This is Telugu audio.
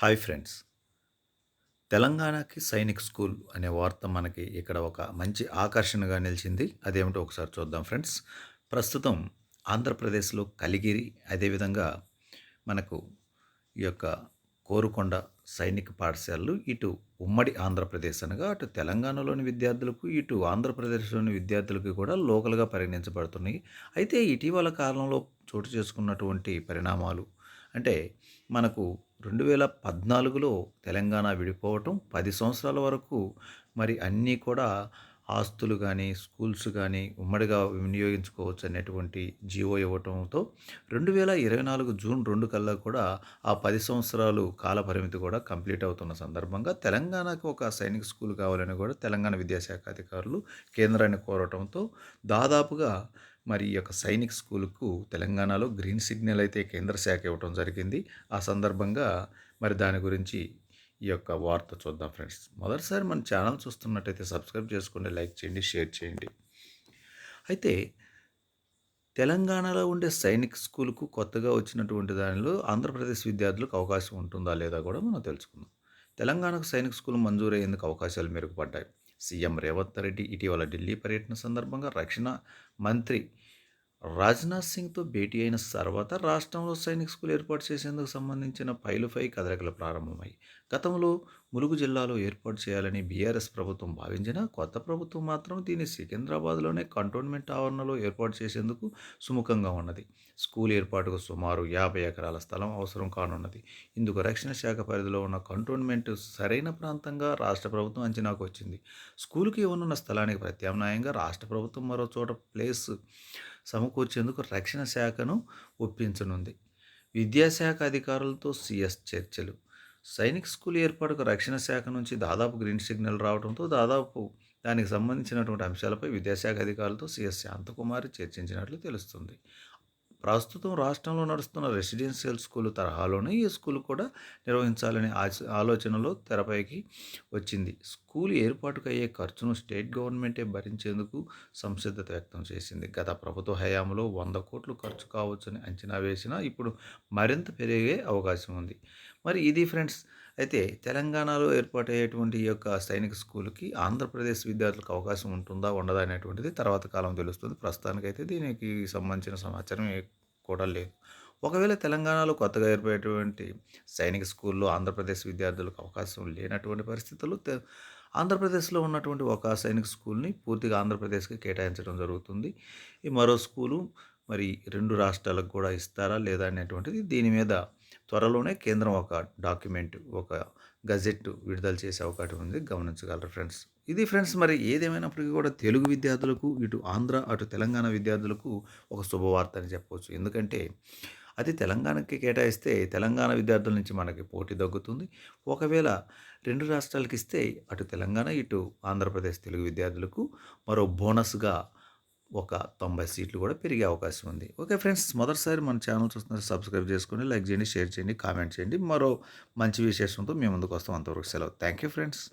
Hi friends. తెలంగాణకి సైనిక్ స్కూల్ అనే వార్త మనకి ఇక్కడ ఒక మంచి ఆకర్షణగా నిలిచింది. అదేమిటో ఒకసారి చూద్దాం ఫ్రెండ్స్. ప్రస్తుతం ఆంధ్రప్రదేశ్లో కలిగిరి అదేవిధంగా మనకు ఈ యొక్క కోరుకొండ సైనిక పాఠశాలలు ఇటు ఉమ్మడి ఆంధ్రప్రదేశ్ అనగా అటు తెలంగాణలోని విద్యార్థులకు ఇటు ఆంధ్రప్రదేశ్లోని విద్యార్థులకు కూడా లోకల్గా పరిగణించబడుతున్నాయి. అయితే ఇటీవల కాలంలో చోటు చేసుకున్నటువంటి పరిణామాలు అంటే మనకు రెండు వేల పద్నాలుగులో తెలంగాణ విడిపోవటం పది సంవత్సరాల వరకు మరి అన్నీ కూడా ఆస్తులు కానీ స్కూల్స్ కానీ ఉమ్మడిగా వినియోగించుకోవచ్చు అనేటువంటి జీవో ఇవ్వటంతో రెండు వేల ఇరవై నాలుగు జూన్ రెండు కల్లా కూడా ఆ పది సంవత్సరాలు కాల పరిమితి కూడా కంప్లీట్ అవుతున్న సందర్భంగా తెలంగాణకు ఒక సైనిక స్కూల్ కావాలని కూడా తెలంగాణ విద్యాశాఖ అధికారులు కేంద్రాన్ని కోరటంతో దాదాపుగా మరి ఈ యొక్క సైనిక్ స్కూల్కు తెలంగాణలో గ్రీన్ సిగ్నల్ అయితే కేంద్ర శాఖ ఇవ్వడం జరిగింది. ఆ సందర్భంగా మరి దాని గురించి ఈ యొక్క వార్త చూద్దాం ఫ్రెండ్స్. మొదటిసారి మన ఛానల్ చూస్తున్నట్టయితే సబ్స్క్రైబ్ చేసుకోండి లైక్ చేయండి షేర్ చేయండి. అయితే తెలంగాణలో ఉండే సైనిక్ స్కూల్కు కొత్తగా వచ్చినటువంటి దానిలో ఆంధ్రప్రదేశ్ విద్యార్థులకు అవకాశం ఉంటుందా లేదా కూడా మనం తెలుసుకుందాం. తెలంగాణకు సైనిక్ స్కూల్ మంజూరయ్యేందుకు అవకాశాలు మెరుగుపడ్డాయి. సీఎం రేవంత్ రెడ్డి ఇటీవల ఢిల్లీ పర్యటన సందర్భంగా రక్షణ మంత్రి రాజ్నాథ్ సింగ్తో భేటీ అయిన తర్వాత రాష్ట్రంలో సైనిక్ స్కూల్ ఏర్పాటు చేసేందుకు సంబంధించిన పైలుపై కదలికలు ప్రారంభమై గతంలో ములుగు జిల్లాలో ఏర్పాటు చేయాలని బీఆర్ఎస్ ప్రభుత్వం భావించిన కొత్త ప్రభుత్వం మాత్రం దీన్ని సికింద్రాబాద్లోనే కంటోన్మెంట్ ఆవరణలో ఏర్పాటు చేసేందుకు సుముఖంగా ఉన్నది. స్కూల్ ఏర్పాటుకు సుమారు యాభై ఎకరాల స్థలం అవసరం కానున్నది. ఇందుకు రక్షణ శాఖ పరిధిలో ఉన్న కంటోన్మెంట్ సరైన ప్రాంతంగా రాష్ట్ర ప్రభుత్వం అంచనాకు వచ్చింది. స్కూల్కి ఇవ్వనున్న స్థలానికి ప్రత్యామ్నాయంగా రాష్ట్ర ప్రభుత్వం మరో చోట ప్లేస్ సమకూర్చేందుకు రక్షణ శాఖను ఒప్పించనుంది. విద్యాశాఖ అధికారులతో సిఎస్ చర్చలు. సైనిక్ స్కూల్ ఏర్పాటుకు రక్షణ శాఖ నుంచి దాదాపు గ్రీన్ సిగ్నల్ రావడంతో దాదాపు దానికి సంబంధించినటువంటి అంశాలపై విద్యాశాఖ అధికారులతో సిఎస్ శాంతకుమారి చర్చించినట్లు తెలుస్తుంది. ప్రస్తుతం రాష్ట్రంలో నడుస్తున్న రెసిడెన్షియల్ స్కూల్ తరహాలోనే ఈ స్కూల్ కూడా నిర్వహించాలనే ఆలోచనలో తెరపైకి వచ్చింది. స్కూల్ ఏర్పాటుకు అయ్యే ఖర్చును స్టేట్ గవర్నమెంటే భరించేందుకు సంసిద్ధత వ్యక్తం చేసింది. గత ప్రభుత్వ హయాంలో వంద కోట్లు ఖర్చు కావచ్చని అంచనా వేసినా ఇప్పుడు మరింత పెరిగే అవకాశం ఉంది. మరి ఇది ఫ్రెండ్స్ అయితే తెలంగాణలో ఏర్పాటయ్యేటువంటి ఈ యొక్క సైనిక స్కూల్కి ఆంధ్రప్రదేశ్ విద్యార్థులకు అవకాశం ఉంటుందా ఉండదా అనేటువంటిది తర్వాత కాలం తెలుస్తుంది. ప్రస్తుతానికైతే దీనికి సంబంధించిన సమాచారం కూడా లేదు. ఒకవేళ తెలంగాణలో కొత్తగా ఏర్పడేటువంటి సైనిక స్కూల్లో ఆంధ్రప్రదేశ్ విద్యార్థులకు అవకాశం లేనటువంటి పరిస్థితులు ఆంధ్రప్రదేశ్లో ఉన్నటువంటి ఒక సైనిక స్కూల్ని పూర్తిగా ఆంధ్రప్రదేశ్కి కేటాయించడం జరుగుతుంది. ఈ మరో స్కూలు మరి రెండు రాష్ట్రాలకు కూడా ఇస్తారా లేదా అనేటువంటిది దీని మీద త్వరలోనే కేంద్రం ఒక డాక్యుమెంట్ ఒక గజెట్ విడుదల చేసే అవకాశం ఉంది. గమనించగలరు ఫ్రెండ్స్. ఇది ఫ్రెండ్స్ మరి ఏదేమైనప్పటికీ కూడా తెలుగు విద్యార్థులకు ఇటు ఆంధ్ర అటు తెలంగాణ విద్యార్థులకు ఒక శుభవార్త అని చెప్పవచ్చు ఎందుకంటే అది తెలంగాణకి కేటాయిస్తే తెలంగాణ విద్యార్థుల నుంచి మనకి పోటీ తగ్గుతుంది. ఒకవేళ రెండు రాష్ట్రాలకి ఇస్తే అటు తెలంగాణ ఇటు ఆంధ్రప్రదేశ్ తెలుగు విద్యార్థులకు మరో బోనస్గా ఒక తొంభై సీట్లు కూడా పెరిగే అవకాశం ఉంది. ఓకే ఫ్రెండ్స్ మొదటిసారి మన ఛానల్ చూస్తున్నారు సబ్స్క్రైబ్ చేసుకొని లైక్ చేయండి షేర్ చేయండి కామెంట్ చేయండి. మరో మంచి విశేషంతో మేము ముందుకు వస్తాం. అంతవరకు సెలవు. Thank you friends.